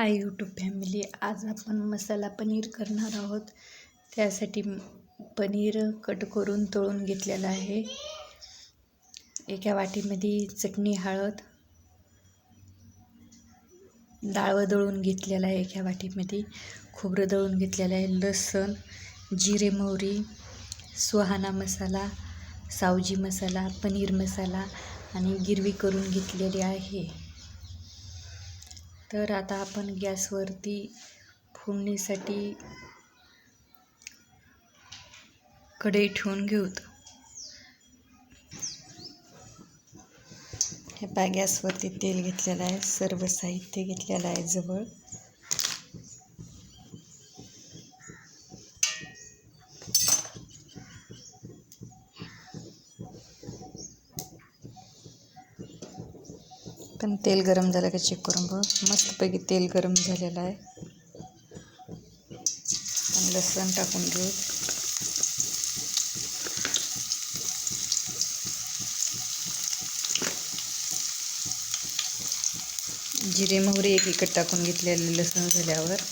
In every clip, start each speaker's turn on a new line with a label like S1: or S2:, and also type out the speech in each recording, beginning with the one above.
S1: Hi YouTube family. आज आपण मसाला पनीर करणार आहोत. त्यासाठी पनीर कट करून तळून घेतलेलं आहे. एका वाटीमध्ये चटणी हळद डाळ दळून घेतलेलं आहे एका वाटीमध्ये. खोबरं दळून घेतलेलं आहे लसण जिरे मोहरी सुहाना मसाला सावजी मसाला पनीर मसाला आणि गिरवी करून घेतलेली आहे. तर आता आपण गॅसवरती फोडणीसाठी कढई ठेवून घेऊत. हे पा गॅसवरती तेल घेतलेलं आहे सर्व साहित्य घेतलेलं आहे जवळ. पण तेल गरम झालं का चेक करून बघ. मस्तपैकी तेल गरम झालेलं आहे. आणि लसण टाकून घेऊ जिरे मोहरी एक इकट टाकून घेतलेले लसूण झाल्यावर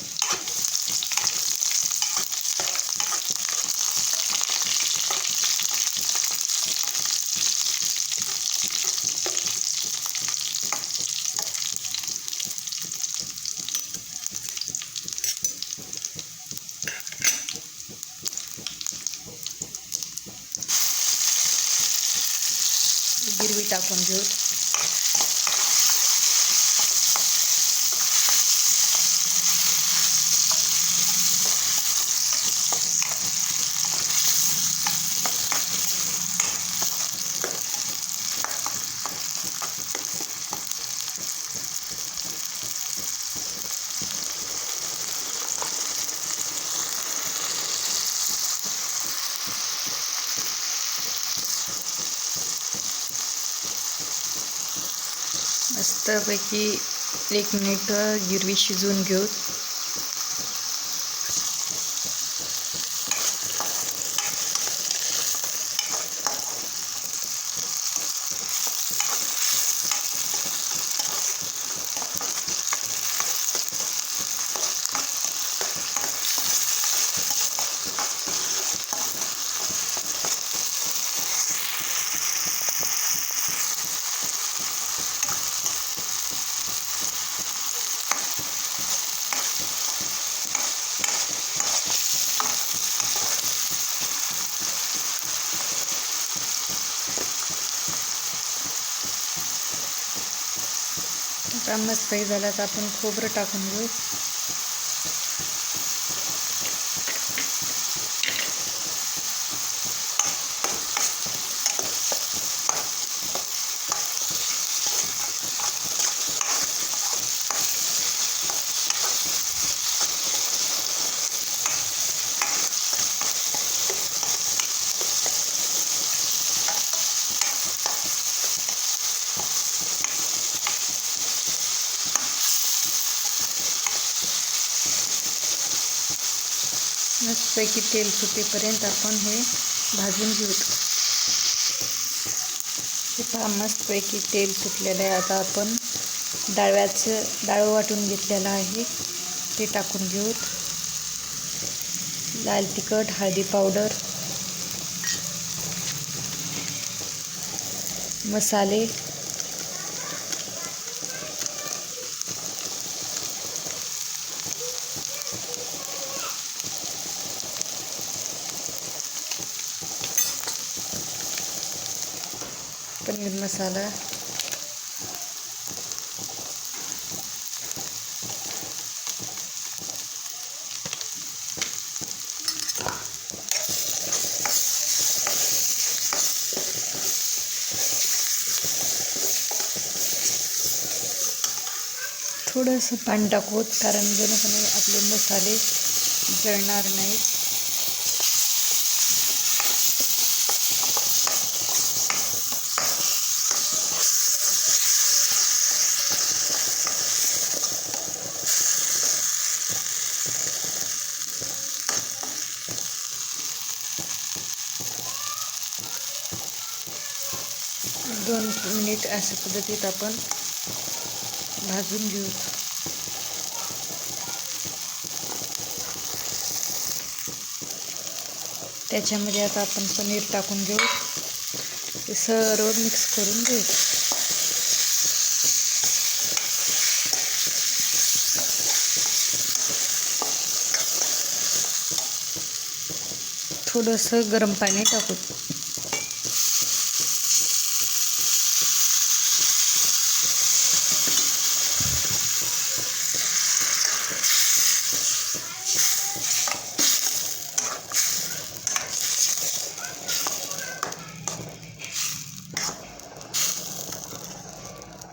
S1: गिरवी टाकून घेऊ. मस्तपैकी एक मिनिट गिरवी शिजवून घेऊ. आता मस्त झाला आता आपण खोबरं टाकून घेऊ. मस्तपैकी तेल सुटेपर्यंत आपण हे भाजून घेऊ. हे पहा मस्तपैकी तेल सुटलेलं आहे. आता आपण डाळव्याचं डाळ वाटून घेतलेलं आहे. ते टाकून घेऊ. लाल तिखट हळदी पावडर मसाले पनीर मसाला. थोडंसं पाणी टाकूत कारण जेणेकरून आपले मसाले जळणार नाहीत. दोन मिनिट अशा पद्धतीत आपण भाजून घेऊ. त्याच्यामध्ये आता आपण पनीर टाकून घेऊ. ते सर्व मिक्स करून घेऊ. थोडंसं गरम पाणी टाकू.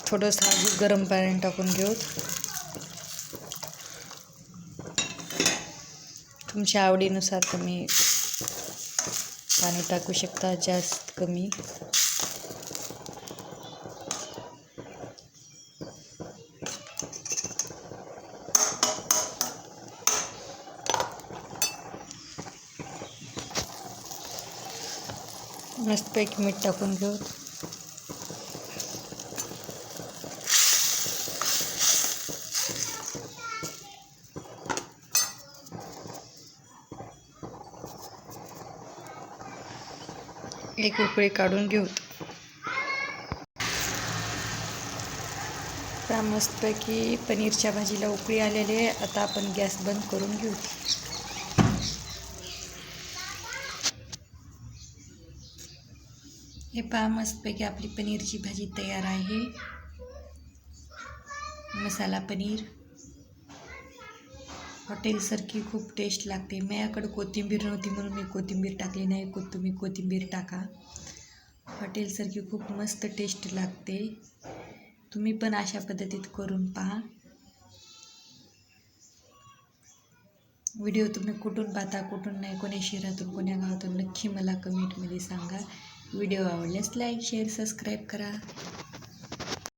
S1: थोडंसं अजून गरम पाणी टाकून घेऊ. तुमच्या आवडीनुसार तुम्ही पाणी टाकू शकता जास्त कमी. मस्तपैकी मीठ टाकून घेऊ. एक उकळी काढून घेऊ. आता मस्तपैकी पनीरच्या भाजीला उकळी आलेली आहे. आता आपण गॅस बंद करून घेऊ. हे पहा मस्तपैकी आपली पनीरची भाजी तयार आहे. मसाला पनीर. हॉटेलसारखी खूप टेस्ट लागते. माझ्याकडं कोथिंबीर नव्हती म्हणून मी कोथिंबीर टाकली नाही. को तुम्ही कोथिंबीर टाका. हॉटेलसारखी खूप मस्त टेस्ट लागते. तुम्ही पण अशा पद्धतीत करून पहा. व्हिडिओ तुम्ही कुठून पाहता कुठून नाही कोण्या शहरातून कोण्या गावातून नक्की मला कमेंटमध्ये सांगा. व्हिडिओ आवडल्यास लाईक शेअर सबस्क्राईब करा.